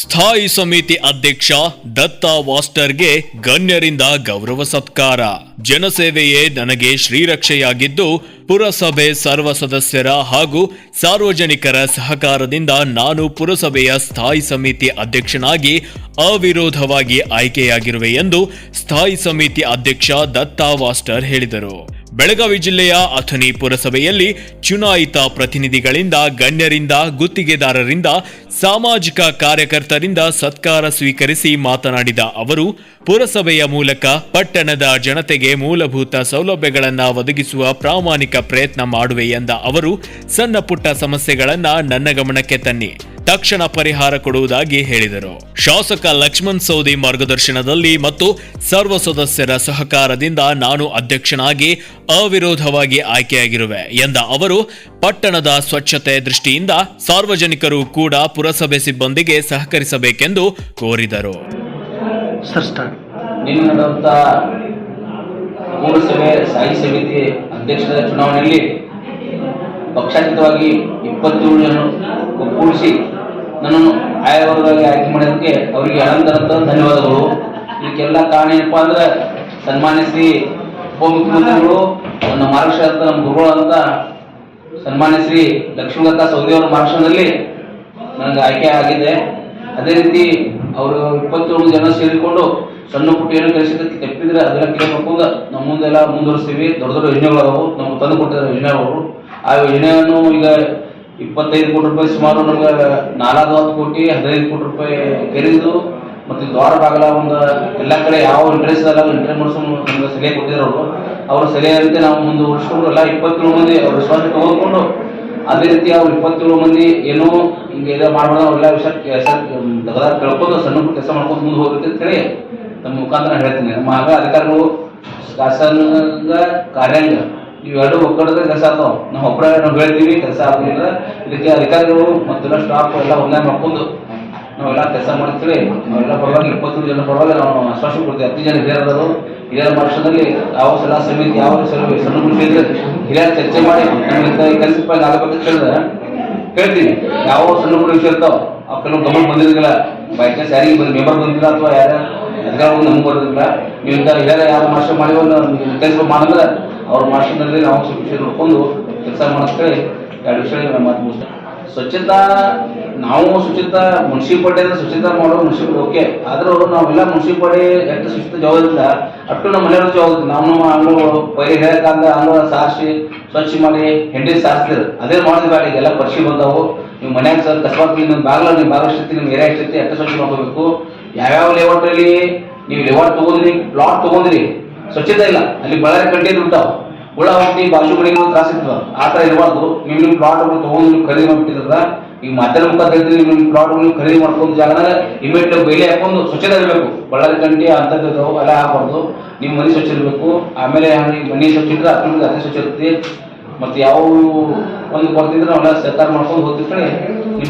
ಸ್ಥಾಯಿ ಸಮಿತಿ ಅಧ್ಯಕ್ಷ ದತ್ತ ವಾಸ್ಟರ್ಗೆ ಗಣ್ಯರಿಂದ ಗೌರವ ಸತ್ಕಾರ. ಜನಸೇವೆಯೇ ನನಗೆ ಶ್ರೀರಕ್ಷೆಯಾಗಿದ್ದು, ಪುರಸಭೆ ಸರ್ವ ಸದಸ್ಯರ ಹಾಗೂ ಸಾರ್ವಜನಿಕರ ಸಹಕಾರದಿಂದ ನಾನು ಪುರಸಭೆಯ ಸ್ಥಾಯಿ ಸಮಿತಿ ಅಧ್ಯಕ್ಷನಾಗಿ ಅವಿರೋಧವಾಗಿ ಆಯ್ಕೆಯಾಗಿರುವೆ ಎಂದು ಸ್ಥಾಯಿ ಸಮಿತಿ ಅಧ್ಯಕ್ಷ ದತ್ತ ವಾಸ್ಟರ್ ಹೇಳಿದರು. ಬೆಳಗಾವಿ ಜಿಲ್ಲೆಯ ಅಥಣಿ ಪುರಸಭೆಯಲ್ಲಿ ಚುನಾಯಿತ ಪ್ರತಿನಿಧಿಗಳಿಂದ, ಗಣ್ಯರಿಂದ, ಗುತ್ತಿಗೆದಾರರಿಂದ, ಸಾಮಾಜಿಕ ಕಾರ್ಯಕರ್ತರಿಂದ ಸತ್ಕಾರ ಸ್ವೀಕರಿಸಿ ಮಾತನಾಡಿದ ಅವರು, ಪುರಸಭೆಯ ಮೂಲಕ ಪಟ್ಟಣದ ಜನತೆಗೆ ಮೂಲಭೂತ ಸೌಲಭ್ಯಗಳನ್ನು ಒದಗಿಸುವ ಪ್ರಾಮಾಣಿಕ ಪ್ರಯತ್ನ ಮಾಡುವೆ ಎಂದ ಅವರು ಸಣ್ಣ ಪುಟ್ಟ ಸಮಸ್ಯೆಗಳನ್ನು ನನ್ನ ಗಮನಕ್ಕೆ ತನ್ನಿ. ತಕ್ಷಣ ಪರಿಹಾರ ಕೊಡುವುದಾಗಿ ಹೇಳಿದರು. ಶಾಸಕ ಲಕ್ಷ್ಮಣ್ ಸೌದಿ ಮಾರ್ಗದರ್ಶನದಲ್ಲಿ ಮತ್ತು ಸರ್ವ ಸದಸ್ಯರ ಸಹಕಾರದಿಂದ ನಾನು ಅಧ್ಯಕ್ಷನಾಗಿ ಅವಿರೋಧವಾಗಿ ಆಯ್ಕೆಯಾಗಿರುವೆ ಎಂದ ಅವರು ಪಟ್ಟಣದ ಸ್ವಚ್ಛತೆ ದೃಷ್ಟಿಯಿಂದ ಸಾರ್ವಜನಿಕರು ಕೂಡ ಪುರಸಭೆ ಸಿಬ್ಬಂದಿಗೆ ಸಹಕರಿಸಬೇಕೆಂದು ಕೋರಿದರು. ಪೂರಸಭೆ ಸ್ಥಾಯಿ ಸಮಿತಿ ಅಧ್ಯಕ್ಷರ ಚುನಾವಣೆಯಲ್ಲಿ ಪಕ್ಷಾತೀತವಾಗಿ ಇಪ್ಪತ್ತೇಳು ಜನ ಒಗ್ಗೂಡಿಸಿ ನನ್ನನ್ನು ಆಯೋಗವಾಗಿ ಆಯ್ಕೆ ಮಾಡಿದ್ದಕ್ಕೆ ಅವರಿಗೆ ಅನಂತರಂತ ಧನ್ಯವಾದಗಳು. ಇದಕ್ಕೆಲ್ಲ ಕಾರಣ ಏನಪ್ಪ ಅಂದ್ರೆ ಸನ್ಮಾನ್ಯ ಶ್ರೀ ಉಪಮುಖ್ಯಮಂತ್ರಿಗಳು, ನನ್ನ ನಮ್ಮ ಗುರುಗಳು ಅಂತ ಸನ್ಮಾನಿಸಿ ಶ್ರೀ ಲಕ್ಷ್ಮೀದತ್ತ ಸೌದಿ ಅವರ ಮಾರ್ಗದರ್ಶನದಲ್ಲಿ ನನಗೆ ಆಯ್ಕೆ ಆಗಿದೆ. ಅದೇ ರೀತಿ ಅವರು ಇಪ್ಪತ್ತೇಳು ಜನ ಸೇರಿಕೊಂಡು ಸಣ್ಣ ಪುಟ್ಟ ಏನು ಕೆಲಸಕ್ಕೆ ತಪ್ಪಿದ್ರೆ ಅದೆಲ್ಲ ಕೇಳಬೇಕು. ನಮ್ಮ ಮುಂದೆಲ್ಲ ಮುಂದುವರಿಸ್ತೀವಿ. ದೊಡ್ಡ ದೊಡ್ಡ ಯೋಜನೆಗಳು ನಮ್ಗೆ ತಂದು ಕೊಟ್ಟಿದ್ದಾರೆ ಯೋಜನೆಗಳು. ಆ ಯೋಜನೆಯನ್ನು ಈಗ ಇಪ್ಪತ್ತೈದು ಕೋಟಿ ರೂಪಾಯಿ ಸುಮಾರು ನಮ್ಗೆ ನಾಲ್ಕು ಹತ್ತು ಕೋಟಿ, ಹದಿನೈದು ಕೋಟಿ ರೂಪಾಯಿ ಕೆರೆದು ಮತ್ತು ದ್ವಾರ ಬಾಗಲ ಒಂದು ಎಲ್ಲ ಕಡೆ ಯಾವ ಇಂಟ್ರೆಸ್ಟ್ ಅಲ್ಲ ಇಂಟ್ರೆಸ್ಟ್ ಮಾಡಿಸೋ ನಮ್ಗೆ ಸಲಹೆ ಕೊಟ್ಟಿದ್ರು ಅವರು. ಅವ್ರ ಸಲಹೆಯಂತೆ ನಾವು ಮುಂದುವರಿಸ್ಕೊಂಡು ಎಲ್ಲ ಇಪ್ಪತ್ತೇಳು ಮಂದಿ ಅವ್ರ ವಿಶ್ವಾಸ ತಗೊಂಡು ಅದೇ ರೀತಿ ಅವ್ರು ಇಪ್ಪತ್ತೇಳು ಮಂದಿ ಏನೋ ಹಿಂಗೆ ಇದು ಮಾಡ್ಬೋದು ಅವೆಲ್ಲ ವಿಷಯ ತಗದಾಗ ಕೇಳ್ಕೊಂಡು ಸಣ್ಣ ಕೆಲಸ ಮಾಡ್ಕೊಂಡು ಮುಂದೆ ಹೋಗುತ್ತೆ ಅಂತ ಹೇಳಿ ನಮ್ಮ ಮುಖಾಂತರ ಹೇಳ್ತೀನಿ. ನಮ್ಮ ಆಗ ಅಧಿಕಾರಿಗಳು ಶಾಸನ ಕಾರ್ಯಾಂಗ ಇವೆರಡು ಒಕ್ಕಡದ ಕೆಲಸ ಆಗ್ತಾವ. ನಾವು ಒಬ್ಬರ ನಾವು ಹೇಳ್ತೀವಿ ಕೆಲಸ ಆಗಲಿಲ್ಲ. ಇದಕ್ಕೆ ಅಧಿಕಾರಿಗಳು ಮತ್ತೆಲ್ಲ ಸ್ಟಾಫ್ ಎಲ್ಲ ಒಂದೇ ಮಾಡ್ಕೊಂಡು ನಾವೆಲ್ಲ ಕೆಲಸ ಮಾಡ್ತೀವಿ. ನಾವೆಲ್ಲ ಪರವಾಗಿ ಇಪ್ಪತ್ತೊಂದು ಜನ ಪರವಾಗಿ ನಾವು ಆಶ್ವಾಸನೆ ಕೊಡ್ತೀವಿ. ಹತ್ತು ಜನ ಹಿರಿಯರದರು ಹಿರಿಯರ ವರ್ಷದಲ್ಲಿ ಯಾವ ಸಲ ಸಮಿತಿ, ಯಾವ ಸಲ ಸಣ್ಣ ಇದ್ರೆ ಹಿರಿಯರ ಚರ್ಚೆ ಮಾಡಿ ಈ ಕೆಲಸ ಆಗಬೇಕು ಅಂತ ಹೇಳಿದ್ರೆ ಹೇಳ್ತೀವಿ ಯಾವ ಸಣ್ಣ ಪುಟ್ಟ ವಿಷಯ ಇರ್ತಾವ? ಆ ಕೆಲವು ಗಮನ ಬಂದಿರೋದಿಲ್ಲ. ಬೈ ಚಾನ್ಸ್ ಯಾರಿಗೆ ಬಂದು ಮೆಂಬರ್ ಬಂದಿಲ್ಲ ಅಥವಾ ಯಾರ ಅಧಿಕಾರಿಗಳು ನಮ್ಗೆ ಬರೋದಿಲ್ಲ ನೀವು ಇಂಥ ಹಿರಿಯರ ಯಾರು ಮಾಸ್ಟರ್ ಮಾಡಿವೋ ಕೆಲಸ ಮಾಡಿದ್ರೆ ಅವ್ರ ಮಾಸ್ಟರ್ನಲ್ಲಿ ನಾವು ಸ್ವಲ್ಪ ವಿಷಯ ನೋಡ್ಕೊಂಡು ಕೆಲಸ ಮಾಡಿಸ್ಕೊಳ್ಳಿ ಎರಡು ವಿಷಯ ಮಾತು ಮುಗಿಸ್ತೀವಿ ಸ್ವಚ್ಛತಾ, ನಾವು ಶುಚಿತಾ ಮುನ್ಸಿಪಾಲ್ಟಿ ಶುಚಿತಾ ಮಾಡೋ ಮುನ್ಸಿಪಲ್, ಓಕೆ. ಆದ್ರೂ ನಾವೆಲ್ಲ ಮುನ್ಸಿಪಾಲ್ಟಿ ಎಷ್ಟು ಶುಚಿತ ಜವಾಬ್ದಾರಿಲ್ಲ ಅಷ್ಟು ನಮ್ಮ ಮನೆಯವ್ರ ಜವಾಬ್ದಾರಿ ನಾವು ನಮ್ಮ ಅಂಗಳು ಪೈರಿ ಹೇಳಕ್ಕಾಗ ಹಂಗ ಸಾರಿಸಿ, ಸ್ವಚ್ಛ ಮಾಡಿ, ಹೆಂಡಿ ಸಾರಿಸ್ತಿದ್ರು ಅದೇ ಮಾಡಿದ್ವಿ ಬೇಡ ಈಗೆಲ್ಲ ಪರಿಶಿ ಬಂದವು. ನಿಮ್ಮ ಮನ್ಯಾಗ ಸರ್ ಕಸ್ಬಾತ್ ನಿಮ್ಮ ಬಾಗ್ಲ ನಿಮ್ಮ ಬಾಗ್ಲ ಎಷ್ಟೈತಿ ನಿಮ್ಮ ಏರಿಯಾ ಎಷ್ಟೈತಿ ಎಷ್ಟು ಸ್ವಚ್ಛ ಮಾಡ್ಕೋಬೇಕು. ಯಾವ್ಯಾವ ಲೇಔಟಲ್ಲಿ ನೀವು ಲೇಔಟ್ ತಗೊಂಡ್ರಿ ಪ್ಲಾಟ್ ತಗೊಂಡ್ರಿ ಸ್ವಚ್ಛತೆ ಇಲ್ಲ. ಅಲ್ಲಿ ಬಳ್ಳಾರಿ ಕಂಟೇನ್ ಬಿಡ್ತಾವ. ಹುಳ ಹೋಗಿ ಬಾಜುಗಳಿಗೆ ತ್ರಾಸ ಇರ್ತದ. ಆ ಥರ ಇರಬಾರ್ದು. ನೀವು ನಿಮ್ಮ ಪ್ಲಾಟ್ ತಗೊಂಡು ನೀವು ಖರೀದಿ ಮಾಡ್ಬಿಟ್ಟಿದ್ರ ಈಗ ಮಾಧ್ಯಮ ಮುಖಾಂತರ ಹೇಳ್ತೀವಿ ನೀವು ನಿಮ್ಮ ಪ್ಲಾಟ್ ಖರೀದಿ ಮಾಡ್ಕೊಂಡು ಜಾಗದಾಗ ಇಮಿಡಿಯೇಟ್ ಬೇಲಿ ಹಾಕೊಂಡು ಸ್ವಚ್ಛತೆ ಇರಬೇಕು. ಬಳ್ಳಾರಿ ಕಂಟಿ ಅಂತದ್ದು ಎಲ್ಲ ಆಗಬಾರ್ದು. ನಿಮ್ಮ ಮನೆ ಸ್ವಚ್ಛ ಇರಬೇಕು. ಆಮೇಲೆ ಮನೆ ಸ್ವಚ್ಛ ಅದ್ರ ಅದೇ ಸ್ವಚ್ಛ ಇರುತ್ತೆ. ಮತ್ತೆ ಯಾವ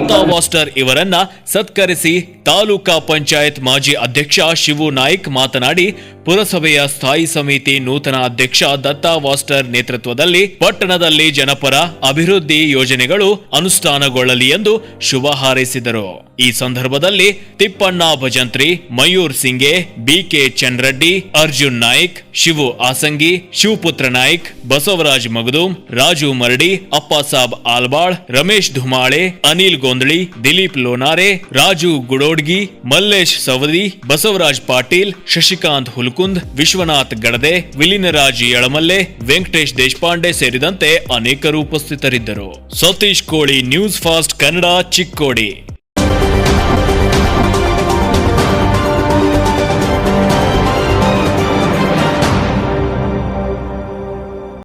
ಒಂದು ವಾಸ್ಟರ್ ಇವರನ್ನ ಸತ್ಕರಿಸಿ ತಾಲೂಕಾ ಪಂಚಾಯತ್ ಮಾಜಿ ಅಧ್ಯಕ್ಷ ಶಿವು ನಾಯ್ಕ್ ಮಾತನಾಡಿ, ಪುರಸಭೆಯ ಸ್ಥಾಯಿ ಸಮಿತಿ ನೂತನ ಅಧ್ಯಕ್ಷ ದತ್ತಾ ವಾಸ್ಟರ್ ನೇತೃತ್ವದಲ್ಲಿ ಪಟ್ಟಣದಲ್ಲಿ ಜನಪರ ಅಭಿವೃದ್ಧಿ ಯೋಜನೆಗಳು ಅನುಷ್ಠಾನಗೊಳ್ಳಲಿ ಎಂದು ಶುಭ ಹಾರೈಸಿದರು. ಈ ಸಂದರ್ಭದಲ್ಲಿ ತಿಪ್ಪಣ್ಣ ಭಜಂತ್ರಿ, ಮಯೂರ್ ಸಿಂಗೆ, ಬಿಕೆ ಚನ್ರೆಡ್ಡಿ ಅರ್ಜುನ್ ನಾಯ್ಕ್, ಶಿವು ಆಸಂಗಿ ಶಿವಪುತ್ರ ನಾಯ್ಕ್, ಬಸವರಾಜ್ ಮಗದೂಮ್, ರಾಜು ಮರಡಿ ಅಪ್ಪಾಸಾಬ್ ಆಲ್ಬಾಳ್, ರಮೇಶ್ ಧುಮಾಳೆ, ಅನಿಲ್ ಗೊಂದಳಿ, ದಿಲೀಪ್ ಲೋನಾರೆ, ರಾಜು ಗುಡೋಡ್ಗಿ, ಮಲ್ಲೇಶ್ ಸವದಿ, ಬಸವರಾಜ್ ಪಾಟೀಲ್, ಶಶಿಕಾಂತ್ ಹುಲ್ಕುಂದ್, ವಿಶ್ವನಾಥ್ ಗಡದೆ, ವಿಲೀನರಾಜ್ ಯಳಮಲ್ಲೆ, ವೆಂಕಟೇಶ್ ದೇಶಪಾಂಡೆ ಸೇರಿದಂತೆ ಅನೇಕರು ಉಪಸ್ಥಿತರಿದ್ದರು. ಸತೀಶ್ ಕೋಳಿ ನ್ಯೂಸ್ ಫಾಸ್ಟ್ ಕನ್ನಡ ಚಿಕ್ಕೋಡಿ.